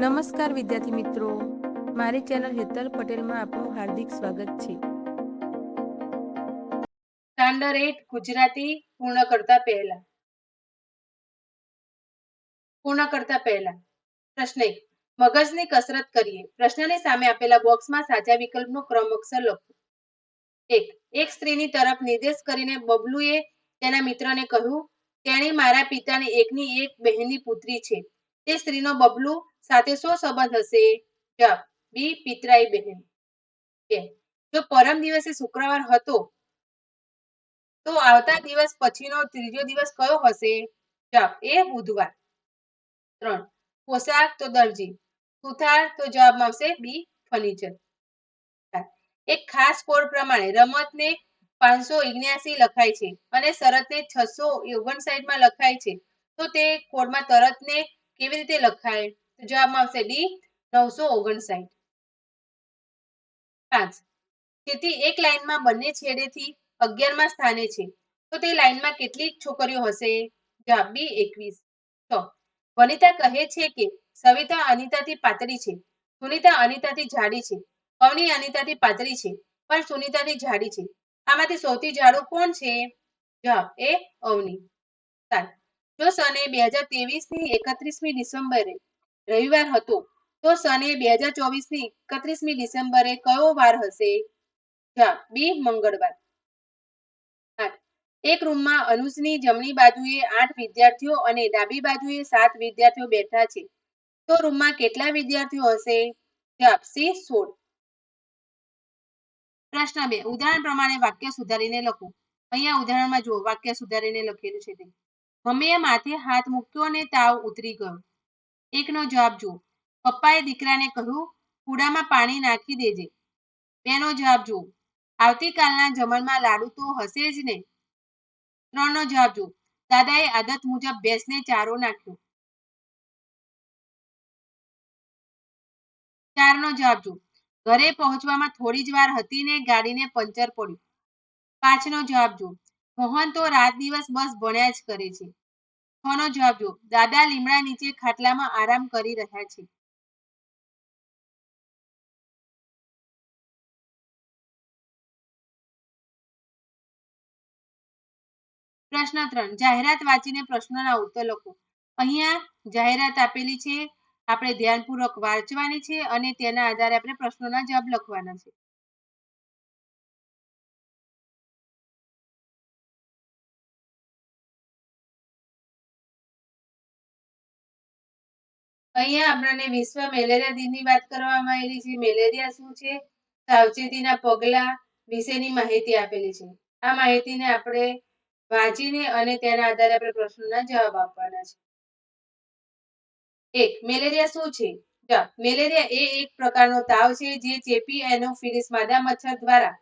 નમસ્કાર વિદ્યાર્થી મિત્રો. મારી ચેનલ હેતલ પટેલમાં આપનું હાર્દિક સ્વાગત છે. સ્ટાન્ડર્ડ એટ ગુજરાતી પૂર્ણ કરતા પહેલા. પૂર્ણ કરતા પહેલા. પ્રશ્ન એક. મગજની કસરત કરીએ. પ્રશ્નની સામે આપેલા બોક્સમાં સાચા વિકલ્પનો ક્રમ અક્ષર લખો. એક. એક સ્ત્રીની તરફ નિર્દેશ કરીને બબલુએ તેના મિત્રને કહ્યું, તેણી મારા પિતાની એકની એક બહેનની પુત્રી છે. તે સ્ત્રીનો બબલુ સાથે શું સંબંધ હશે? જવાબ, બી પિતરાઈ બહેન. જો પરમ દિવસે શુક્રવાર હતો, તો આવતા દિવસ પછીનો ત્રીજો દિવસ કયો હશે? જવાબ, એ બુધવાર. ત્રણ, પોશાક તો દરજી. સુથાર તો જવાબમાં આવશે બી, ફર્નિચર. એક ખાસ કોડ પ્રમાણે રમતને પાંચસો ઇગ્યાસી લખાય છે અને શરતને છસો ઓગણસાઠમાં લખાય છે. તો તે કોડમાં તરતને કેવી રીતે લખાય? તો જવાબમાં આવશે ડી નવસો ઓગણસાઠ. પાંચ. તેથી એક લાઈનમાં બંને છેડેથી અગિયારમાં સ્થાને છે. તો તે લાઈનમાં કેટલી છોકરીઓ હશે? જવાબ બી એકવીસ. છ વનિતા કહે છે કે સવિતા અનિતાથી પાતળી છે. સુનિતા અનિતાથી જાડી છે. અવની અનિતાથી પાતળી છે, પણ સુનિતાથી જાડી છે. આમાંથી સૌથી જાડું કોણ છે? જવાબ એ અવની. સાત. જો સને બે હજારની એકત્રીસમી ડિસેમ્બરે રવિવાર હતો. તો સને બે હજાર ચોવીસની એકત્રીસમી ડિસેમ્બરે કયો વાર હશે? જા, બી મંગળવાર. એક રૂમમાં અનુજની જમણી બાજુએ આઠ વિદ્યાર્થીઓ અને ડાબી બાજુએ સાત વિદ્યાર્થીઓ બેઠા છે. તો રૂમમાં કેટલા વિદ્યાર્થીઓ હશે? જવાબ સી, સોળ. પ્રશ્ન બે. ઉદાહરણ પ્રમાણે વાક્ય સુધારીને લખો. અહીંયા ઉદાહરણમાં જુઓ, વાક્ય સુધારીને લખેલું છે તે. મમ્મીએ માથે હાથ મૂક્યો અને તાવ ઉતરી ગયો. એકનો જવાબ જુઓ. પપ્પાએ દીકરાને કહ્યું, કુડામાં પાણી નાખી દેજે. બેનો જવાબ જુઓ. આવતીકાલના જમણમાં લાડુ તો હશે જ ને? ત્રણનો જવાબ જુઓ. દાદાએ આદત મુજબ ભેંસને ચારો નાખ્યો. ચારનો જવાબ જુઓ. ઘરે પહોંચવામાં થોડી જ વાર હતી ને ગાડીને પંચર પડ્યું. પાંચનો જવાબ જુઓ. મોહન તો રાત દિવસ બસ ભણ્યા જ કરે છે. છનો જવાબ જો દાદા લીમડા નીચે ખાટલામાં આરામ કરી રહ્યા છે. પ્રશ્ન ત્રણ. જાહેરાત વાંચીને પ્રશ્નોના ઉત્તર લખો. અહીંયા જાહેરાત આપેલી છે. આપણે ધ્યાનપૂર્વક વાંચવાની છે અને તેના આધારે આપણે પ્રશ્નોના જવાબ લખવાના છે. અહીંયા આપણને વિશ્વ મેલેરિયા દિનની વાત કરવામાં આવેલી છે. મેલેરિયા શું છે? સાવચેતીના પગલા વિશેની માહિતી આપેલી છે. આ માહિતીને આપણે વાંચીને અને તેના આધારે આપણે પ્રશ્નોના જવાબ આપવાના છે. એક, મેલેરિયા શું છે? મેલેરિયા એ એક પ્રકારનો તાવ છે જે ચેપી એનોફિલિસ માદા મચ્છર દ્વારા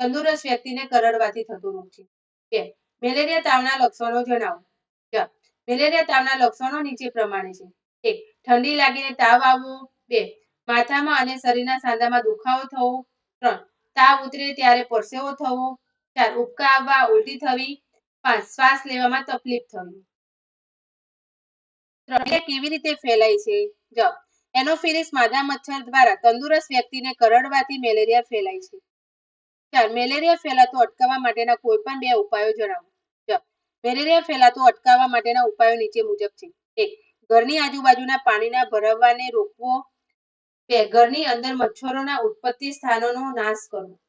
તંદુરસ્ત વ્યક્તિને કરડવાથી થતું રોગ છે. બે, મેલેરિયા તાવના લક્ષણો જણાવો. મેલેરિયા તાવના લક્ષણો નીચે પ્રમાણે છે. એક ઠંડી લાગીને તાવ આવવો બે, માથામાં અને શરીરના સાંધામાં દુખાવો થવો. ત્રણ, તાવ ઉતરે ત્યારે પરસેવો થવો. ચાર, ઉબકા આવવા ઉલટી થવી. પાંચ, શ્વાસ લેવામાં તકલીફ થવી. કેવી રીતે ફેલાય છે? જવાબ, એનોફિલિસ માદા મચ્છર દ્વારા તંદુરસ્ત વ્યક્તિને કરડવાથી મેલેરિયા ફેલાય છે. ચાર, મેલેરિયા ફેલાતો અટકાવવા માટેના કોઈ પણ બે ઉપાયો જણાવો. મેલેરિયા ફેલાતો અટકાવવા માટેના ઉપાયો નીચે મુજબ છે. એક ઘરની આજુબાજુના પાણીના ભરાવાને રોકવો. બે, ઘરની અંદર મચ્છરોના ઉત્પત્તિ સ્થાનોનો નાશ કરવો.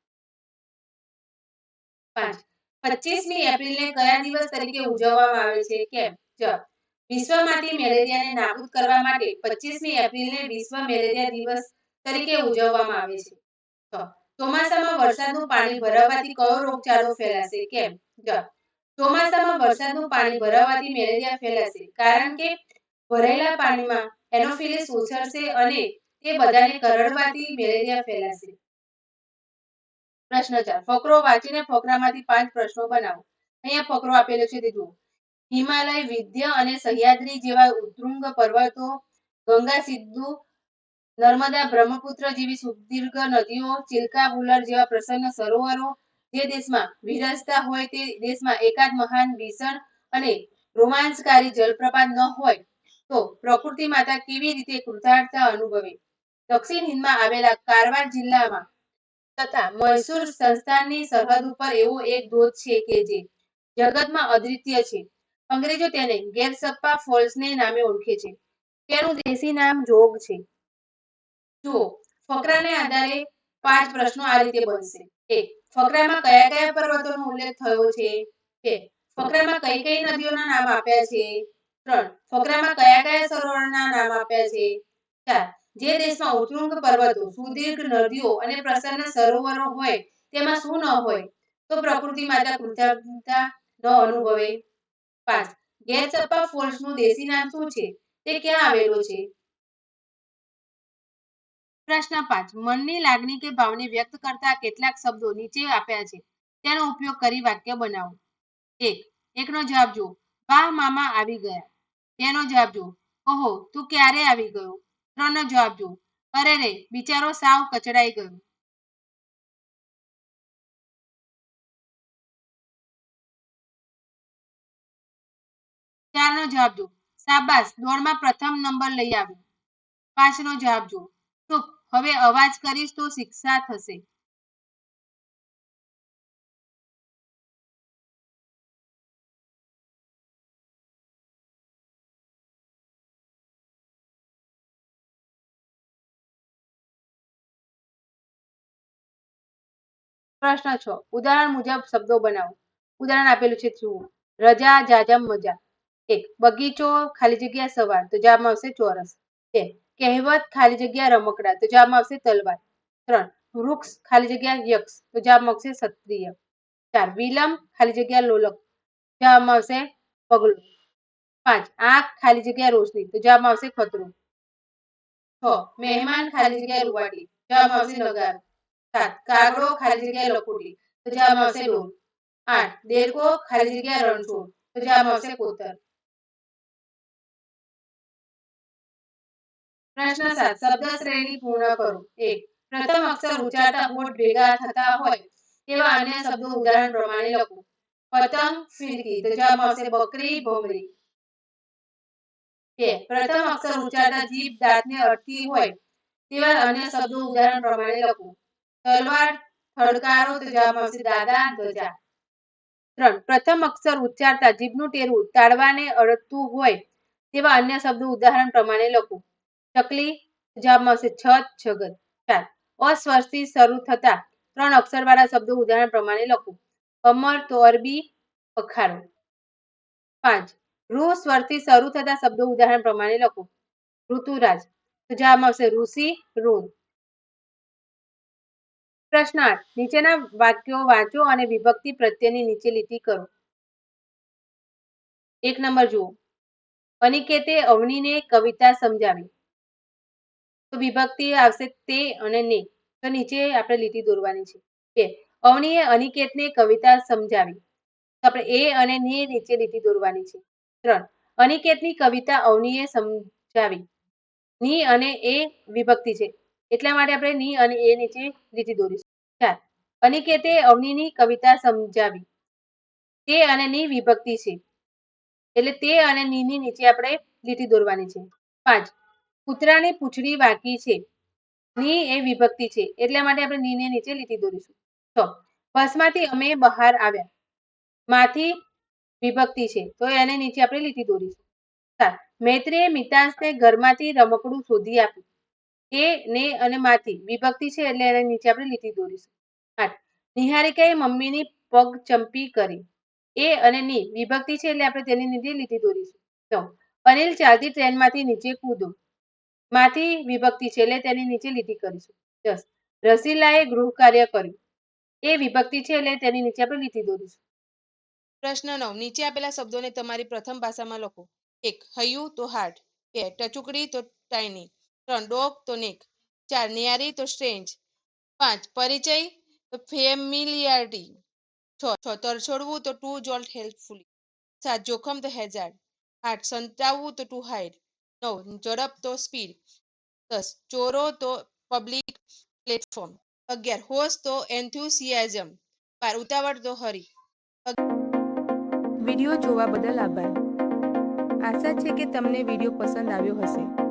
પાંચ, પચીસમી એપ્રિલને કયા દિવસ તરીકે ઉજવવામાં આવે છે? કેમ? જવાબ વિશ્વમાંથી મેલેરિયાને નાબૂદ કરવા માટે પચીસમી એપ્રિલને વિશ્વ મેલેરિયા દિવસ તરીકે ઉજવવામાં આવે છે. ચોમાસામાં વરસાદનું પાણી ભરાવાથી કયો રોગચાળો ફેલાશે? કેમ? જવાબ ચોમાસામાં વરસાદનું પાણી ભરાવાથી મેલેરિયા ફેલાશે. કારણ કે ભરાયેલા પાણીમાં એનોફિલિસ ઉછળશે અને તે બધાને કરડવાથી મેલેરિયા ફેલાશે. પ્રશ્ન ચાર, ફકરો વાંચીને ફકરામાંથી પાંચ પ્રશ્નો બનાવો. અહીંયા ફકરો આપેલો છે, તે જુઓ. હિમાલય વિંધ્ય અને સહ્યાદ્રી જેવા ઉત્તુંગ પર્વતો, ગંગા સિંધુ, નર્મદા બ્રહ્મપુત્ર જેવી સુદીર્ઘ નદીઓ, ચિલ્કા બુલર જેવા પ્રસન્ન સરોવરો, જે દેશમાં વિરાજતા હોય તે દેશમાં એકાદ મહાન ભીષણ અને રોમાંચકારી જલપ્રપાત ન હોય તો પ્રકૃતિ માતા કેવી રીતે કૃતાર્થતા અનુભવે? દક્ષિણ હિંદમાં આવેલા કારવાર જિલ્લામાં તથા મૈસૂર સંસ્થાનની સરહદ ઉપર એવો એક ધોધ છે કે જે જગતમાં અદ્વિતીય છે. અંગ્રેજો તેને ગેરસપ્પા ફોલ્સને નામે ઓળખે છે. તેનું દેશી નામ જોગ છે. જુઓ ફકરાને આધારે પાંચ પ્રશ્નો આ રીતે બનશે. એક ફકરામાં કયા કયા પર્વતોનો ઉલ્લેખ થયો છે? બે ફકરામાં કઈ કઈ નદીઓના નામ આપ્યા છે? પ્રશ્ન પાંચ. મનની લાગણી કે ભાવને વ્યક્ત કરતા કેટલાક શબ્દો નીચે આપ્યા છે. તેનો ઉપયોગ કરી વાક્ય બનાવો. એક. એકનો જવાબ જુઓ. વાહ, મામા આવી ગયા. બેનો જવાબ જુઓ. ઓહો, તું ક્યારે આવી ગયો? ત્રણનો જવાબ જુઓ. અરે રે, બિચારો સાવ કચડાઈ ગયો. ચારનો જવાબ જુઓ. સાબાસ દોડમાં પ્રથમ નંબર લઈ આવ્યો. પાંચનો જવાબ જુઓ. ચૂપ હવે અવાજ કરીશ તો શિક્ષા થશે. પ્રશ્ન છ. ઉદાહરણ મુજબ શબ્દો બનાવો. ઉદાહરણ આપેલું છે જુઓ. રજા, જાજમ, મજા. એક, બગીચો, ખાલી જગ્યા, સવાર. તો જવાબમાં આવશે ચોરસ. બે, કહેવત, ખાલી જગ્યા, રમકડા. તો જવાબમાં આવશે તલવાર. ત્રણ, વૃક્ષ, ખાલી જગ્યા, યક્ષ. તો જવાબમાં આવશે ક્ષત્રિય. ચાર, વિલંબ, ખાલી જગ્યા, લોલક. જવાબમાં આવશે પગલું. પાંચ, આંખ, ખાલી જગ્યા, રોશની. તો જવાબમાં આવશે ખતરો. છ, મહેમાન, ખાલી જગ્યા, રૂવાડી. જવાબમાં આવશે નગારો. સાત. કાગડો ખાલી જગ્યા લખોટી. તો જવાબ આવશે ડોલ આઠ. દેડકો ખાલી જગ્યાએ રણછોડ. તો જવાબ આવશે કોતર. પ્રશ્ન સાત. શબ્દ શ્રેણી પૂર્ણ કરો. એક. પ્રથમ અક્ષર ઉચ્ચારતા હોઠ ભેગા થતા હોય તેવા અન્ય શબ્દો ઉદાહરણ પ્રમાણે લખો. પતંગ, ફિરકી. તો જવાબ આવશે બકરી, ભમરી. બે. પ્રથમ અક્ષર ઉચ્ચારતા જીભ, દાંતને અટકી હોય તેવા અન્ય શબ્દો ઉદાહરણ પ્રમાણે લખો. તલવાર થડકારો તો જવાબ આવશે દાદા ધજા. ત્રણ, પ્રથમ અક્ષર ઉચ્ચારતા જીભનું ટેરવું તાળવાને અડતું હોય તેવા અન્ય શબ્દો ઉદાહરણ પ્રમાણે લખો. ચકલી, જવાબ આવશે છત છગત ચાર અસ્વરથી શરૂ થતા ત્રણ અક્ષરવાળા શબ્દો ઉદાહરણ પ્રમાણે લખો. કમર, તો અરબી પખારો પાંચ રૂ સ્વરથી શરૂ થતા શબ્દો ઉદાહરણ પ્રમાણે લખો. ઋતુરાજ, તો જવાબમાં આવશે ઋષિ, ઋણ. પ્રશ્ન આઠ નીચેના વાક્યો વાંચો અને વિભક્તિ પ્રત્યેની નીચે લીટી કરો. એક નંબર જુઓ. અનિકેતે અવનીને કવિતા સમજાવી. તો વિભક્તિ આવશે તે અને ને. તો નીચે આપણે લીટી દોરવાની છે. બે અવનીએ અનિકેતને કવિતા સમજાવી. તો આપણે એ અને ને નીચે લીટી દોરવાની છે. ત્રણ. અનિકેતની કવિતા અવનીએ સમજાવી. ની અને એ વિભક્તિ છે. એટલા માટે આપણે ની અને એ નીચે લીટી દોરીશું. ચાર અનિકેતે અવનીની કવિતા સમજાવી. તે અને ની વિભક્તિ છે. એટલે તે અને ની ની નીચે આપણે લીટી દોરવાની છે. પાંચ. કૂતરાની પૂંછડી વાંકી છે. ની એ વિભક્તિ છે. એટલા માટે આપણે નીને નીચે લીટી દોરીશું. છ. બસમાંથી અમે બહાર આવ્યા. માંથી વિભક્તિ છે. તો એને નીચે આપણે લીટી દોરીશું. સાત. મૈત્રીએ મિતાંશને ઘરમાંથી રમકડું શોધી આપ્યું. એ, ને અને માથી. વિભક્તિ છે એટલે એને નીચે આપણે લીટી દોરીશું. આઠ નિહારિકાએ મમ્મીની પગ ચંપી કરી. એ અને ની. વિભક્તિ છે એટલે આપણે તેની નીચે લીટી દોરીશું. નવ અનિલ ચાલતી ટ્રેનમાંથી નીચે કૂદો. માંથી વિભક્તિ છે એટલે તેની નીચે લીટી કરીશું. દસ રસીલાએ ગૃહ કાર્ય કર્યું. એ વિભક્તિ છે એટલે તેની નીચે આપણે લીટી દોરીશું. પ્રશ્ન નવ. નીચે આપેલા શબ્દોને તમારી પ્રથમ ભાષામાં લખો. એક. હૈયું તો હાર્ટ. બે. ટચુકડી તો ટાઇની ત્રણ ડોગ તો નિક. ચાર નિયારી તો સ્ટ્રેન્જ પાંચ પરિચય તો ફેમિલિયારિટી. છ છ તરછોડવું તો ટુ જોલ્ટ હેલ્પફુલી. સાત જોખમ તો હેઝાર્ડ. આઠ સંતાવવું તો ટુ હાઇડ નવ ઝડપ તો સ્પીડ. દસ ચોરો તો પબ્લિક પ્લેટફોર્મ. અગિયાર હોશ તો એન્થ્યુસિયાઝમ. બાર ઉતાવળ તો હરી. વીડિયો જોવા બદલ આભાર. આશા છે કે તમને વીડિયો પસંદ આવ્યો હશે.